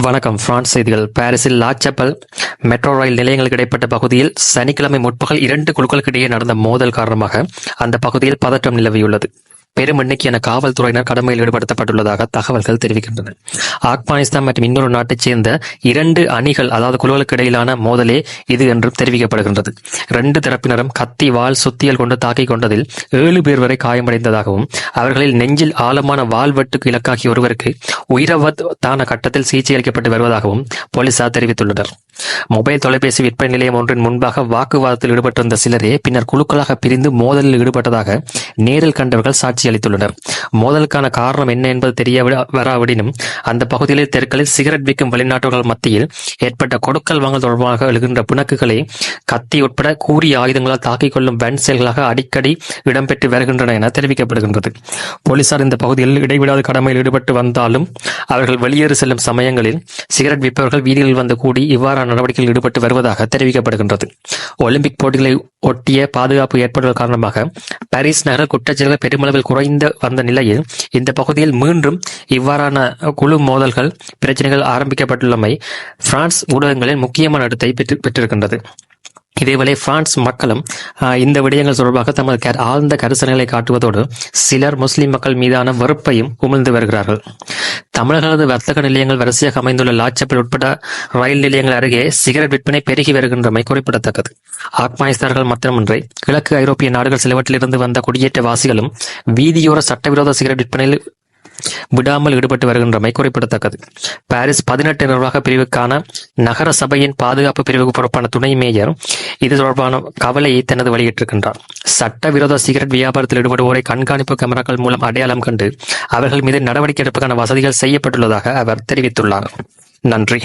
வணக்கம். பிரான்ஸ் செய்திகள். பாரிஸில் லாச்சப்பல் மெட்ரோ ரயில் நிலையங்களுக்கு இடைப்பட்ட பகுதியில் சனிக்கிழமை முற்பகல் இரண்டு குழுக்களுக்கு இடையே நடந்த மோதல் காரணமாக அந்த பகுதியில் பதற்றம் நிலவியுள்ளது. பெரும் எண்ணிக்கையான காவல்துறையினர் கடமையில் ஈடுபடுத்தப்பட்டுள்ளதாக தகவல்கள் தெரிவிக்கின்றன. ஆப்கானிஸ்தான் மற்றும் இன்னொரு நாட்டைச் சேர்ந்த இரண்டு அணிகள் அதாவது குழுக்களுக்கு இடையிலான மோதலே இது என்றும் தெரிவிக்கப்படுகின்றது. ரெண்டு தரப்பினரும் கத்தி வாள் சுத்தியல் கொண்டு தாக்கிக் கொண்டதில் ஏழு பேர் வரை காயமடைந்ததாகவும் அவர்களில் நெஞ்சில் ஆழமான வாள்வெட்டுக்கு இலக்காகிய ஒருவருக்கு உயிரவத்தான கட்டத்தில் சிகிச்சை அளிக்கப்பட்டு வருவதாகவும் போலீசார் தெரிவித்துள்ளனர். மொபைல் தொலைபேசி விற்பனை நிலையம் ஒன்றின் முன்பாக வாக்குவாதத்தில் ஈடுபட்டிருந்த சிலரே பின்னர் குழுக்களாக பிரிந்து மோதலில் ஈடுபட்டதாக நேரில் கண்டவர்கள் சாட்சி அளித்துள்ளனர். மோதலுக்கான காரணம் என்ன என்பது தெரிய வராவிடனும் வராவிடினும் அந்த பகுதியில் தெருக்களில் சிகரெட் விற்கும் வெளிநாட்டவர்கள் மத்தியில் ஏற்பட்ட கொடுக்கல் வாங்கல் தொடர்பாக எழுகின்ற பிணக்குகளை கத்தி உட்பட கூறிய ஆயுதங்களால் தாக்கிக் கொள்ளும் வன் செயல்களாக அடிக்கடி இடம்பெற்று வருகின்றன என தெரிவிக்கப்படுகின்றது. போலீசார் இந்த பகுதியில் இடைவிடாத கடமையில் ஈடுபட்டு வந்தாலும் அவர்கள் வெளியேறு செல்லும் சமயங்களில் சிகரெட் விற்பவர்கள் வீதிகளில் வந்து கூடி இவ்வாறான நடவடிக்கையில் ஈடுபட்டு வருவதாக தெரிவிக்கப்படுகின்றது. ஒலிம்பிக் போட்டிகளை ஒட்டிய பாதுகாப்பு ஏற்பாடுகள் காரணமாக பாரிஸ் நகர குற்றச்செயல்கள் பெருமளவில் குறைந்து வந்த நிலையில் இந்த பகுதியில் மீண்டும் இவ்வாறான குழு மோதல்கள் பிரச்சனைகள் ஆரம்பிக்கப்பட்டுள்ளமை பிரான்ஸ் ஊடகங்களில் முக்கியமான இடத்தை பெற்று பெற்றிருக்கின்றது. இதேவேளை பிரான்ஸ் மக்களும் ஆஹ், இந்த விடயங்கள் தொடர்பாக தமது ஆழ்ந்த கரிசனைகளை காட்டுவதோடு சிலர் முஸ்லிம் மக்கள் மீதான வெறுப்பையும் உமிழ்ந்து வருகிறார்கள். தமிழர்களது வர்த்தக நிலையங்கள் வரிசையாக அமைந்துள்ள லாச்சப்பல் உட்பட ரயில் நிலையங்கள் அருகே சிகரெட் விற்பனை பெருகி வருகின்றமை குறிப்பிடத்தக்கது. ஆப்கானிஸ்தார்கள் மட்டுமின்றி கிழக்கு ஐரோப்பிய நாடுகள் சிலவற்றிலிருந்து வந்த குடியேற்றவாசிகளும் வீதியோர சட்டவிரோத சிகரெட் விற்பனையில் விடாமல் ஈடுபட்டு வருகின்றமை குறிப்பிடத்தக்கது. பாரிஸ் பதினெட்டு நிர்வாக பிரிவுக்கான நகர சபையின் பாதுகாப்பு பிரிவுக்கு பொறுப்பான துணை மேயர் இது தொடர்பான கவலையை தனது வெளியிட்டிருக்கின்றார். சட்டவிரோத சிகரெட் வியாபாரத்தில் ஈடுபடுவோரை கண்காணிப்பு கேமராக்கள் மூலம் அடையாளம் கண்டு அவர்கள் மீது நடவடிக்கை எடுப்பதற்கான வசதிகள் செய்யப்பட்டுள்ளதாக அவர் தெரிவித்துள்ளார். நன்றி.